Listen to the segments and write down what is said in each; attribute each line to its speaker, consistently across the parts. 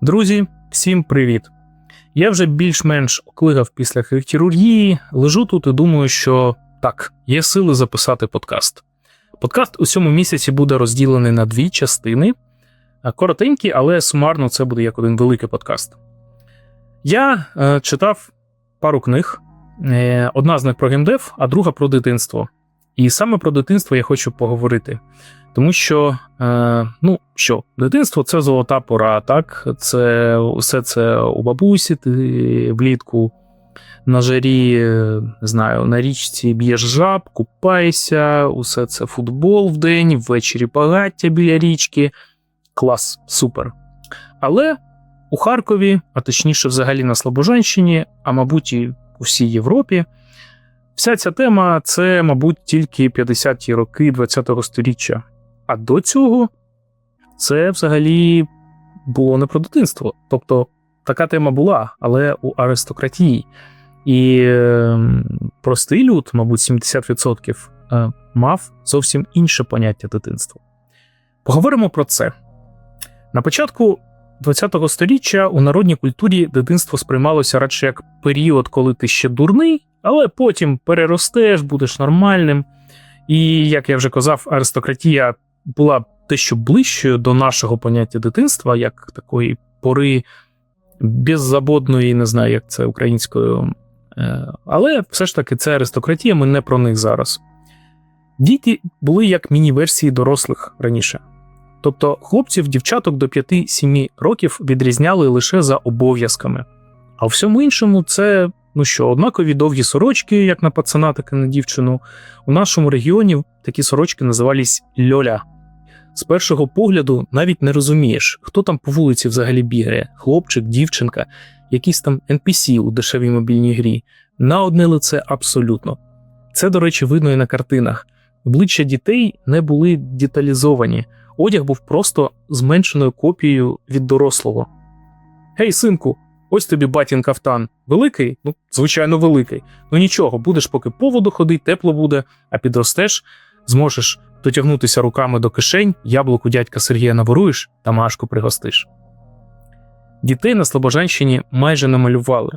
Speaker 1: Друзі, всім привіт! Я вже більш-менш оклигав після хірургії, лежу тут і думаю, що так, є сили записати подкаст. Подкаст у цьому місяці буде розділений на дві частини. А Коротенький, але сумарно це буде як один великий подкаст. Я е, читав пару книг. Е, одна з них про геймдев, а друга про дитинство. І саме про дитинство я хочу поговорити. Тому що, е, ну що, дитинство це золота пора, так? Це все це у бабусі, ти влітку на жарі, не знаю, на річці б'єш жаб, купайся, усе це футбол в день, ввечері багаття біля річки. Клас, супер. Але у Харкові, а точніше, взагалі на Слобожанщині, а мабуть, і у всій Європі. Вся ця тема це, мабуть, тільки 50-ті роки ХХ століття. А до цього це взагалі було не про дитинство. Тобто така тема була, але у аристократії. І е, простий люд, мабуть, 70% е, мав зовсім інше поняття дитинства. Поговоримо про це. На початку ХХ століття у народній культурі дитинство сприймалося радше як період, коли ти ще дурний, але потім переростеш, будеш нормальним. І, як я вже казав, аристократія була дещо ближчою до нашого поняття дитинства, як такої пори беззабодної, не знаю, як це українською. Е, Але все ж таки це аристократія, ми не про них зараз. Діти були як міні-версії дорослих раніше. Тобто хлопців, дівчаток до 5-7 років відрізняли лише за обов'язками. А у всьому іншому, це ну що, однакові довгі сорочки, як на пацана, так і на дівчину. У нашому регіоні такі сорочки називались льоля. З першого погляду навіть не розумієш, хто там по вулиці взагалі бігає: хлопчик, дівчинка, якісь там NPC у дешевій мобільній грі. На одне лице абсолютно. Це, до речі, видно і на картинах. Обличчя дітей не були деталізовані, одяг був просто зменшеною копією від дорослого. Гей, синку, ось тобі батін кафтан. Великий? Ну, звичайно, великий. Ну нічого, будеш поки по воду ходить, тепло буде, а підростеш, зможеш дотягнутися руками до кишень, яблуку дядька Сергія наворуєш та машку пригостиш. Дітей на Слобожанщині майже не малювали.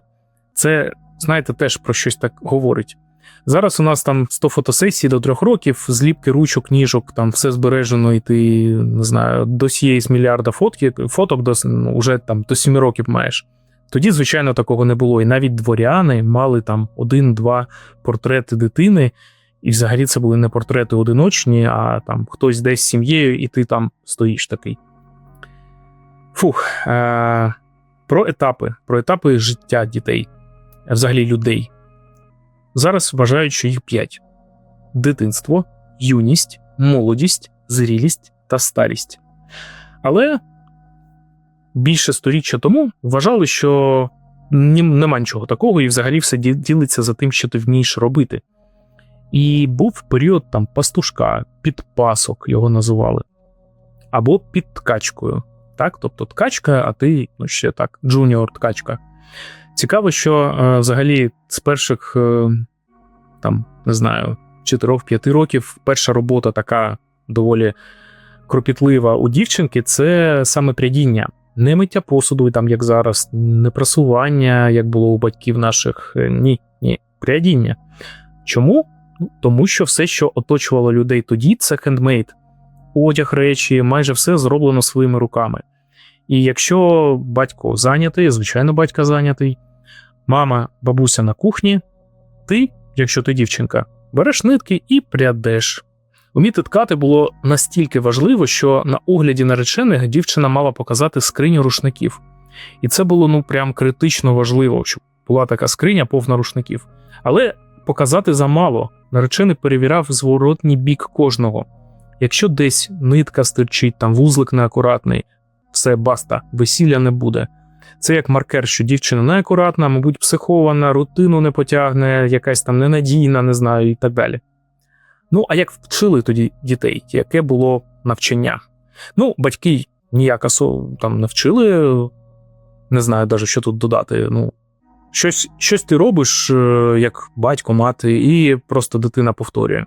Speaker 1: Це, знаєте, теж про щось так говорить. Зараз у нас там 100 фотосесій до трьох років, зліпки ручок, ніжок, там все збережено, і ти не знаю, досьє з мільярда фотки, фоток до, ну, вже там до 7 років маєш. Тоді, звичайно, такого не було. І навіть дворяни мали там один-два портрети дитини, і взагалі це були не портрети одиночні, а там хтось десь з сім'єю, і ти там стоїш такий. Фух. Е- Про етапи, про етапи життя дітей, взагалі людей. Зараз вважають, що їх п'ять: дитинство, юність, молодість, зрілість та старість. Але більше сторіччя тому вважали, що нема нічого такого, і взагалі все ділиться за тим, що ти вмієш робити. І був період там пастушка, підпасок його називали, або під ткачкою. Так? Тобто ткачка, а ти ну, ще так, джуніор ткачка. Цікаво, що е, взагалі з перших, е, там, не знаю, 4-5 років перша робота така доволі кропітлива у дівчинки це саме прядіння. Не миття посуду, там, як зараз, не прасування, як було у батьків наших. Е, ні, ні, прядіння. Чому? Ну, Тому що все, що оточувало людей тоді, це хендмейд. Одяг, речі, майже все зроблено своїми руками. І якщо батько зайнятий, звичайно, батька зайнятий, мама, бабуся на кухні, ти, якщо ти дівчинка, береш нитки і прядеш. Уміти ткати було настільки важливо, що на огляді наречених дівчина мала показати скриню рушників. І це було ну прям критично важливо, щоб була така скриня повна рушників. Але показати замало. Наречений перевіряв зворотній бік кожного. Якщо десь нитка стирчить, там вузлик неакуратний, все баста, весілля не буде. Це як маркер, що дівчина неакуратна, мабуть, психована, рутину не потягне, якась там ненадійна, не знаю, і так далі. Ну, а як вчили тоді дітей, яке було навчання? Ну, батьки ніяк там не вчили, не знаю навіть, що тут додати. Ну, Щось щось ти робиш, е, як батько, мати, і просто дитина повторює.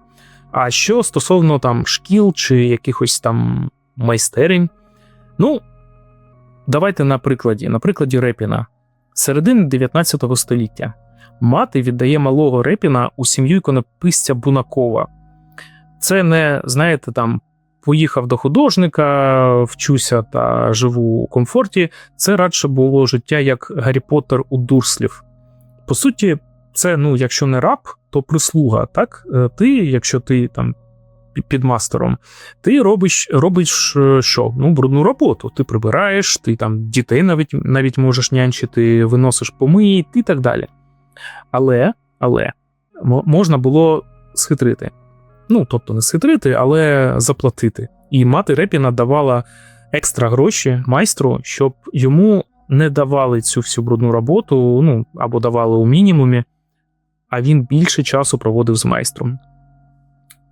Speaker 1: А що стосовно там шкіл чи якихось там майстерень, ну, давайте на прикладі, на прикладі Репіна. Середини 19 століття мати віддає малого Репіна у сім'ю іконописця Бунакова. Це не, знаєте, там поїхав до художника, вчуся та живу у комфорті. Це радше було життя як Гаррі Поттер у Дурслів. По суті, це, ну, якщо не раб, то прислуга. Так, Е, ти, якщо ти там під мастером, ти робиш, робиш е, що? Ну, брудну роботу. Ти прибираєш, ти там дітей навіть, навіть можеш нянчити, виносиш помий і так далі. Але, але мо- можна було схитрити. Ну, тобто не схитрити, але заплатити. І мати Репіна давала екстра гроші майстру, щоб йому не давали цю всю брудну роботу, ну або давали у мінімумі, а він більше часу проводив з майстром.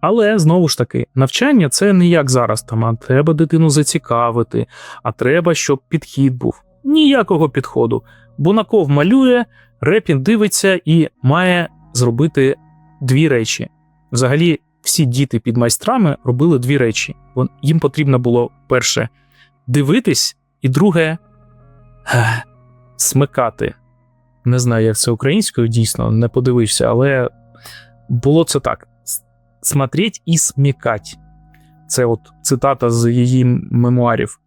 Speaker 1: Але знову ж таки, навчання це не як зараз, там, а треба дитину зацікавити, а треба, щоб підхід був. Ніякого підходу. Бунаков малює, Репін дивиться і має зробити дві речі. Взагалі, всі діти під майстрами робили дві речі. Їм потрібно було перше дивитись, і друге смикати. Не знаю, як це українською, дійсно, не подивився, але було це так: смотреть і смікать. Це от цитата з її мемуарів.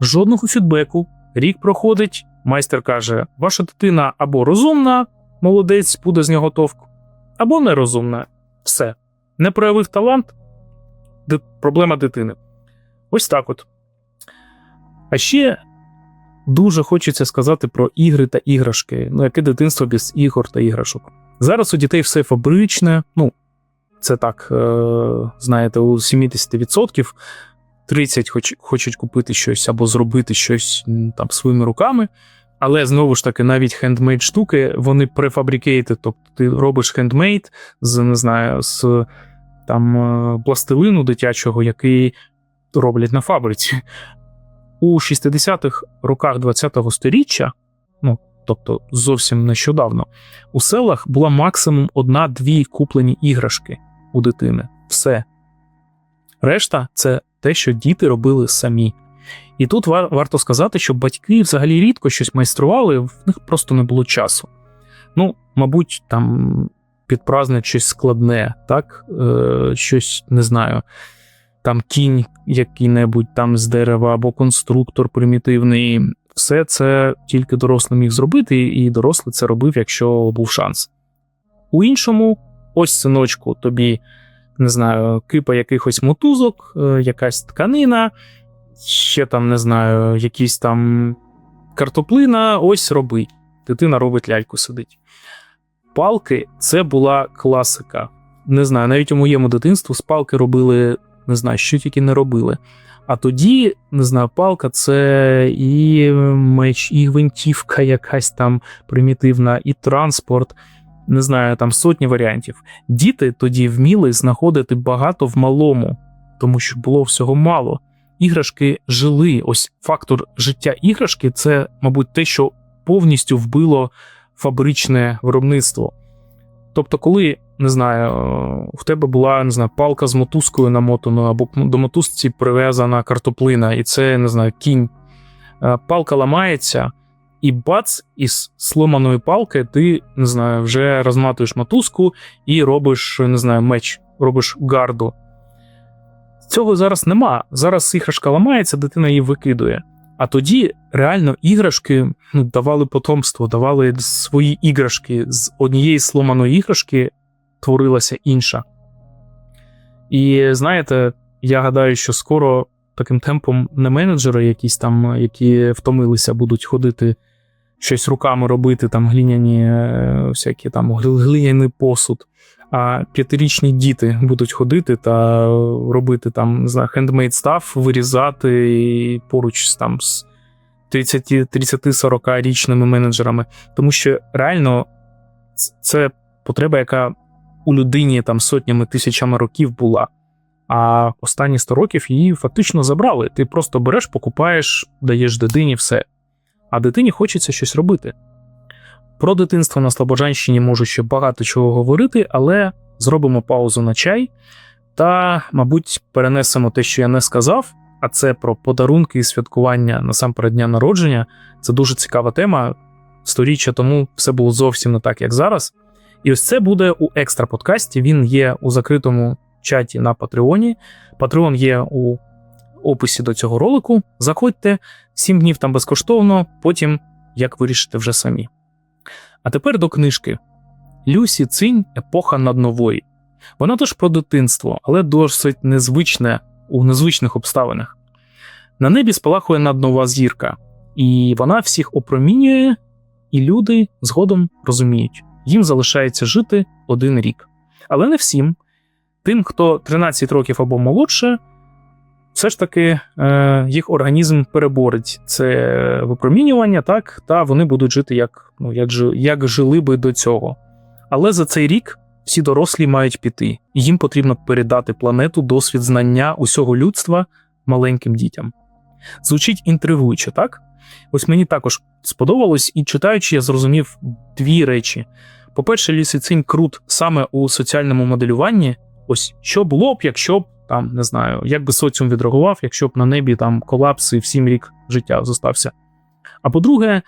Speaker 1: Жодного фідбеку. Рік проходить, майстер каже: ваша дитина або розумна, молодець, буде з нього товк, або нерозумна. Все. Не проявив талант, проблема дитини. Ось так от. А ще дуже хочеться сказати про ігри та іграшки. Ну, яке дитинство без ігор та іграшок. Зараз у дітей все фабричне, ну, це так, е, знаєте, у 70%. 30 хоч, хочуть купити щось або зробити щось там своїми руками. Але знову ж таки, навіть хендмейд штуки, вони префабрикейти, тобто ти робиш хендмейд з, не знаю, з там е, пластилину дитячого, який роблять на фабриці. У 60-х роках 20-го сторіччя, ну тобто зовсім нещодавно, у селах була максимум одна-дві куплені іграшки у дитини. Все. Решта це те, що діти робили самі. І тут вар- варто сказати, що батьки взагалі рідко щось майстрували, в них просто не було часу. Ну, мабуть, там підпразнить щось складне, так? Е, щось не знаю. Там кінь який-небудь там з дерева або конструктор примітивний. Все це тільки дорослий міг зробити, і дорослий це робив, якщо був шанс. У іншому, ось синочку, тобі не знаю, кипа якихось мотузок, е, якась тканина, ще там, не знаю, якісь там картоплина, ось роби. Дитина робить ляльку сидить. Палки це була класика. Не знаю, навіть у моєму дитинстві з палки робили, не знаю, що тільки не робили. А тоді, не знаю, палка це і меч, і гвинтівка якась там примітивна, і транспорт. Не знаю, там сотні варіантів. Діти тоді вміли знаходити багато в малому, тому що було всього мало. Іграшки жили. Ось фактор життя іграшки це, мабуть, те, що повністю вбило фабричне виробництво. Тобто, коли не знаю, е, в тебе була не знаю, палка з мотузкою намотаною, або до мотузці прив'язана картоплина, і це не знаю, кінь. Е, Палка ламається, і бац, із сломаної палки ти не знаю, вже розматуєш мотузку і робиш, не знаю, меч, робиш гарду. Цього зараз нема. Зараз іграшка ламається, дитина її викидує. А тоді реально іграшки ну, давали потомство, давали свої іграшки. З однієї сломаної іграшки творилася інша. І знаєте, я гадаю, що скоро таким темпом не менеджери, якісь там, які втомилися, будуть ходити щось руками робити, там глиняні е, всякі там глиняний посуд. А п'ятирічні діти будуть ходити та робити там не хендмейд стаф, вирізати і поруч там з 30-40 річними менеджерами. Тому що реально це потреба, яка у людині там сотнями тисячами років була. А останні 100 років її фактично забрали. Ти просто береш, покупаєш, даєш дитині все. А дитині хочеться щось робити. Про дитинство на Слобожанщині можу ще багато чого говорити, але зробимо паузу на чай та, мабуть, перенесемо те, що я не сказав, а це про подарунки і святкування насамперед дня народження. Це дуже цікава тема. Сторіччя тому все було зовсім не так, як зараз. І ось це буде у екстра подкасті. Він є у закритому чаті на Патреоні. Патреон є у описі до цього ролику. Заходьте, 7 днів там безкоштовно, потім як вирішите вже самі. А тепер до книжки. Люсі Цинь епоха наднової. Вона теж про дитинство, але досить незвичне у незвичних обставинах. На небі спалахує наднова зірка, і вона всіх опромінює, і люди згодом розуміють, їм залишається жити один рік. Але не всім. Тим, хто 13 років або молодше, все ж таки е, їх організм переборить це випромінювання, так, та вони будуть жити як, ну, як, як жили би до цього. Але за цей рік всі дорослі мають піти, і їм потрібно передати планету досвід знання усього людства маленьким дітям. Звучить інтригуюче, так? Ось мені також сподобалось, і читаючи, я зрозумів дві речі. По-перше, лісицинь крут саме у соціальному моделюванні. Ось що було б, якщо там не знаю, як би соціум відреагував, якщо б на небі там колапс і в сім рік життя зостався. А по-друге,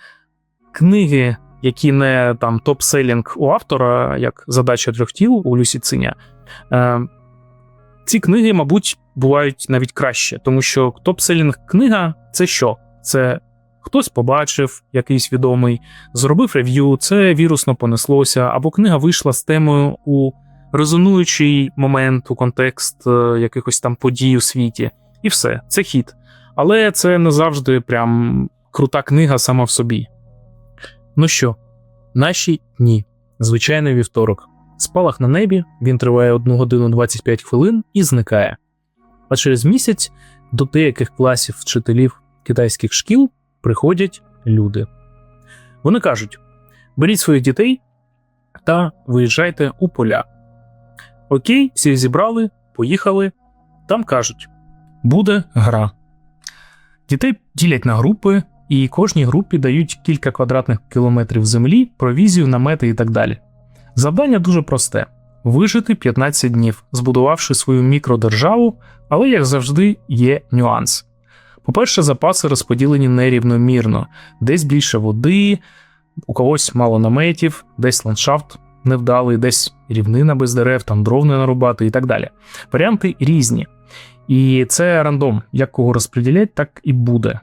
Speaker 1: книги, які не там топ-селінг у автора, як задача трьох тіл у Люсі Циня, е, ці книги, мабуть, бувають навіть краще, тому що топ-селінг книга це що? Це хтось побачив, якийсь відомий, зробив рев'ю, це вірусно понеслося, або книга вийшла з темою у резонуючий момент, у контекст е, якихось там подій у світі, і все, це хіт. Але це не завжди прям крута книга сама в собі. Ну що, наші дні. Звичайний вівторок. Спалах на небі, він триває 1 годину 25 хвилин і зникає. А через місяць до деяких класів вчителів китайських шкіл приходять люди. Вони кажуть: беріть своїх дітей та виїжджайте у поля. Окей, всіх зібрали, поїхали. Там кажуть: буде гра. Дітей ділять на групи, і кожній групі дають кілька квадратних кілометрів землі, провізію, намети і так далі. Завдання дуже просте: вижити 15 днів, збудувавши свою мікродержаву, але, як завжди, є нюанс. По-перше, запаси розподілені нерівномірно, десь більше води, у когось мало наметів, десь ландшафт невдалий, десь рівнина без дерев, там дров не нарубати і так далі. Варіанти різні. І це рандом, як кого розподілять, так і буде.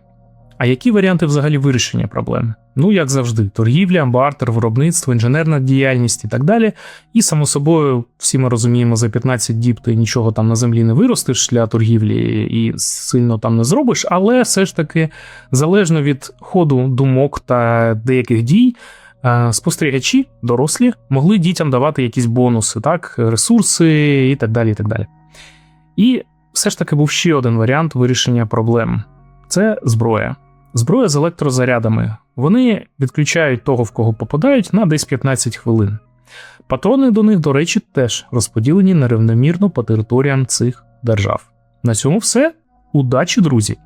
Speaker 1: А які варіанти взагалі вирішення проблем? Ну, як завжди, торгівля, бартер, виробництво, інженерна діяльність і так далі. І, само собою, всі ми розуміємо, за 15 діб ти нічого там на землі не виростиш для торгівлі і сильно там не зробиш, але все ж таки, залежно від ходу думок та деяких дій, спостерігачі, дорослі, могли дітям давати якісь бонуси, так, ресурси і так далі. І так далі. І все ж таки був ще один варіант вирішення проблем: це зброя. Зброя з електрозарядами. Вони відключають того, в кого попадають, на десь 15 хвилин. Патрони до них, до речі, теж розподілені нерівномірно по територіям цих держав. На цьому все. Удачі, друзі!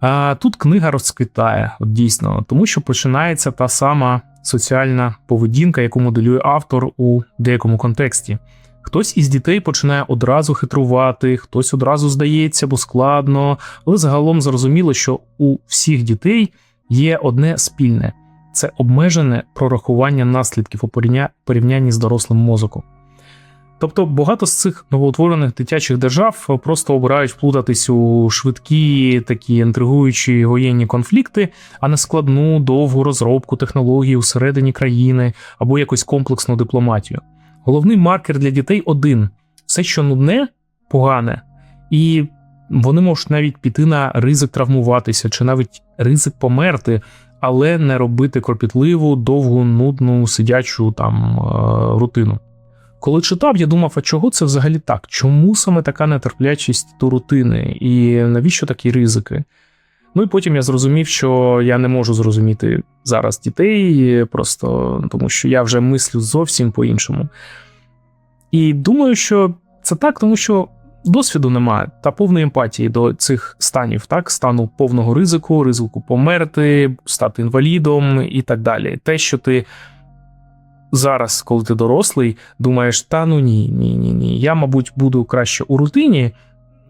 Speaker 1: А тут книга розквітає, от дійсно, тому що починається та сама соціальна поведінка, яку моделює автор у деякому контексті. Хтось із дітей починає одразу хитрувати, хтось одразу здається, бо складно, але загалом зрозуміло, що у всіх дітей є одне спільне це обмежене прорахування наслідків у порівня- порівнянні з дорослим мозоком. Тобто багато з цих новоутворених дитячих держав просто обирають вплутатись у швидкі такі інтригуючі воєнні конфлікти, а не складну довгу розробку технологій усередині країни або якусь комплексну дипломатію. Головний маркер для дітей один: все, що нудне, погане, і вони можуть навіть піти на ризик травмуватися чи навіть ризик померти, але не робити кропітливу, довгу, нудну, сидячу там е, рутину. Коли читав, я думав, а чого це взагалі так? Чому саме така нетерплячість до рутини, і навіщо такі ризики? Ну і потім я зрозумів, що я не можу зрозуміти зараз дітей, просто тому що я вже мислю зовсім по-іншому. І думаю, що це так, тому що досвіду немає та повної емпатії до цих станів, так, стану повного ризику, ризику померти, стати інвалідом і так далі. Те, що ти зараз, коли ти дорослий, думаєш, та ну ні, ні, ні, ні. Я, мабуть, буду краще у рутині,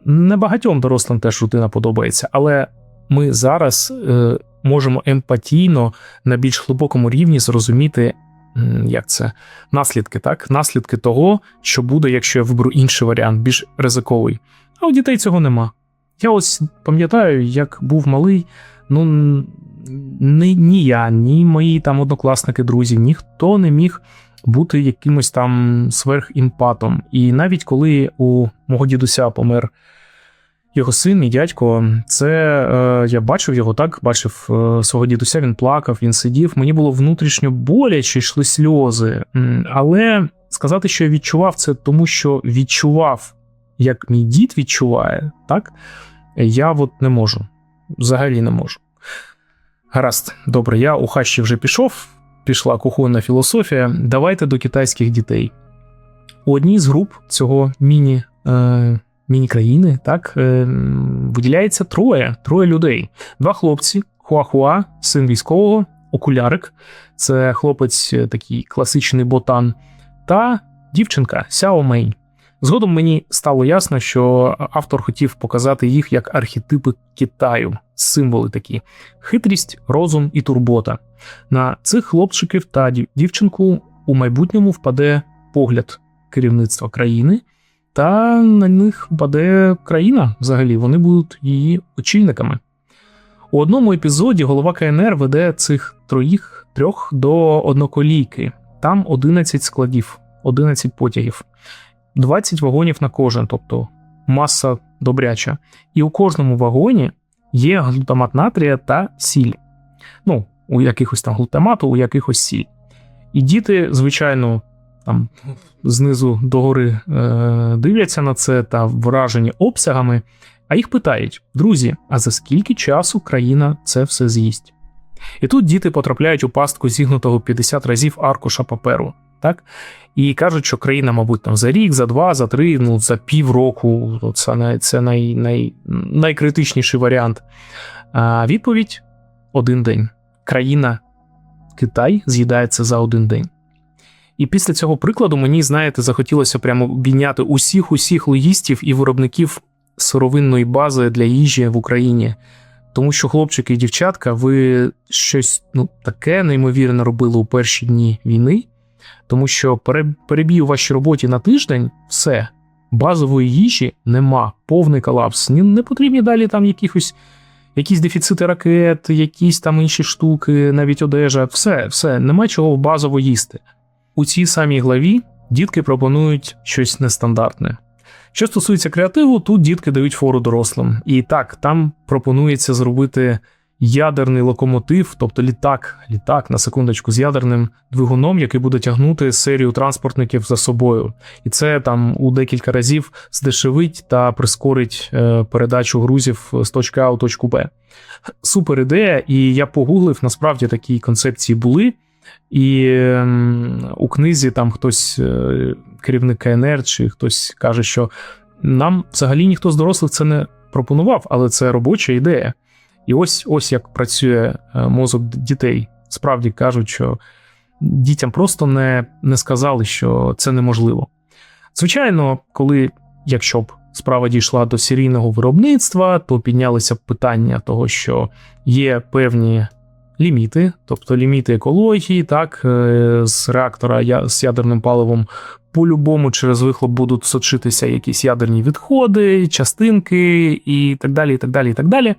Speaker 1: небагатьом дорослим теж рутина подобається, але ми зараз е, можемо емпатійно на більш глибокому рівні зрозуміти, як це наслідки, так? Наслідки того, що буде, якщо я виберу інший варіант, більш ризиковий. А у дітей цього нема. Я ось пам'ятаю, як був малий, ну ні, ні я, ні мої там однокласники, друзі, ніхто не міг бути якимось там сверхімпатом. І навіть коли у мого дідуся помер його син, мій дядько, це е, я бачив його так, бачив е, свого дідуся, він плакав, він сидів. Мені було внутрішньо боляче, йшли сльози. Але сказати, що я відчував це, тому що відчував, як мій дід відчуває, так я от не можу. Взагалі не можу. Гаразд, добре, я у хащі вже пішов, пішла кухонна філософія. Давайте до китайських дітей. У одній з груп цього міні, е, міні-країни так, е, виділяється троє, троє людей. Два хлопці: Хуахуа, син військового, окулярик, це хлопець е, такий класичний ботан, та дівчинка Сяо Мей. Згодом мені стало ясно, що автор хотів показати їх як архетипи Китаю, символи такі: хитрість, розум і турбота. На цих хлопчиків та дівчинку у майбутньому впаде погляд керівництва країни, та на них впаде країна взагалі. Вони будуть її очільниками. У одному епізоді голова КНР веде цих троїх трьох до одноколійки. Там 11 складів, 11 потягів, 20 вагонів на кожен, тобто маса добряча. І у кожному вагоні є глутамат натрія та сіль. Ну, у якихось там глутамату, у якихось сіль. І діти, звичайно, там знизу догори е, дивляться на це та вражені обсягами, а їх питають: друзі, а за скільки часу країна це все з'їсть? І тут діти потрапляють у пастку зігнутого 50 разів аркуша паперу, так? І кажуть, що країна, мабуть, там за рік, за два, за три, ну за півроку. Це, най, це най, най, найкритичніший варіант. А відповідь один день. Країна Китай з'їдається за один день. І після цього прикладу мені, знаєте, захотілося прямо обійняти усіх усіх логістів і виробників сировинної бази для їжі в Україні. Тому що, хлопчики і дівчатка, ви щось ну, таке неймовірне робили у перші дні війни, тому що перебій у вашій роботі на тиждень, все, базової їжі нема, повний колапс. Не потрібні далі там якихось якісь дефіцити ракет, якісь там інші штуки, навіть одежа, все, все, нема чого базово їсти. У цій самій главі дітки пропонують щось нестандартне. Що стосується креативу, тут дітки дають фору дорослим. І так, там пропонується зробити ядерний локомотив, тобто літак, літак на секундочку з ядерним двигуном, який буде тягнути серію транспортників за собою. І це там у декілька разів здешевить та прискорить е, передачу грузів з точки А у точку Б. Супер ідея, і я погуглив, насправді такі концепції були. І ем, у книзі там хтось, е, керівник КНР, чи хтось каже, що нам взагалі ніхто з дорослих це не пропонував, але це робоча ідея. І ось ось як працює е, мозок дітей. Справді кажуть, що дітям просто не, не сказали, що це неможливо. Звичайно, коли, якщо б справа дійшла до серійного виробництва, то піднялися б питання того, що є певні ліміти, тобто ліміти екології, так, е, з реактора з ядерним паливом по-любому через вихлоп будуть сочитися якісь ядерні відходи, частинки і так далі. і так далі, і так далі.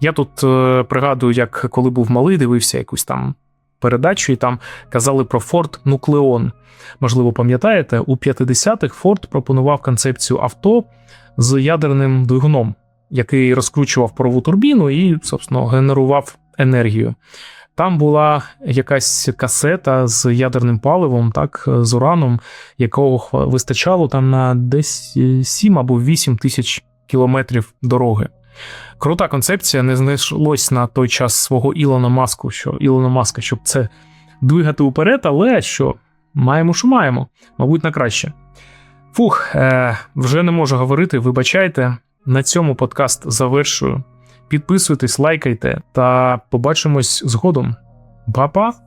Speaker 1: Я тут е, пригадую, як коли був малий, дивився якусь там передачу, і там казали про Форд Нуклеон. Можливо, пам'ятаєте, у 50-х Форд пропонував концепцію авто з ядерним двигуном, який розкручував парову турбіну і, собственно, генерував енергію. Там була якась касета з ядерним паливом, так, з ураном, якого вистачало там на десь е, 7 або 8 тисяч кілометрів дороги. Крута концепція, не знайшлось на той час свого Ілона Маску, що Ілона Маска, щоб це двигати уперед, але що маємо, що маємо, мабуть, на краще. Фух, е, вже не можу говорити, вибачайте. На цьому подкаст завершую. Підписуйтесь, лайкайте та побачимось згодом. Па-па!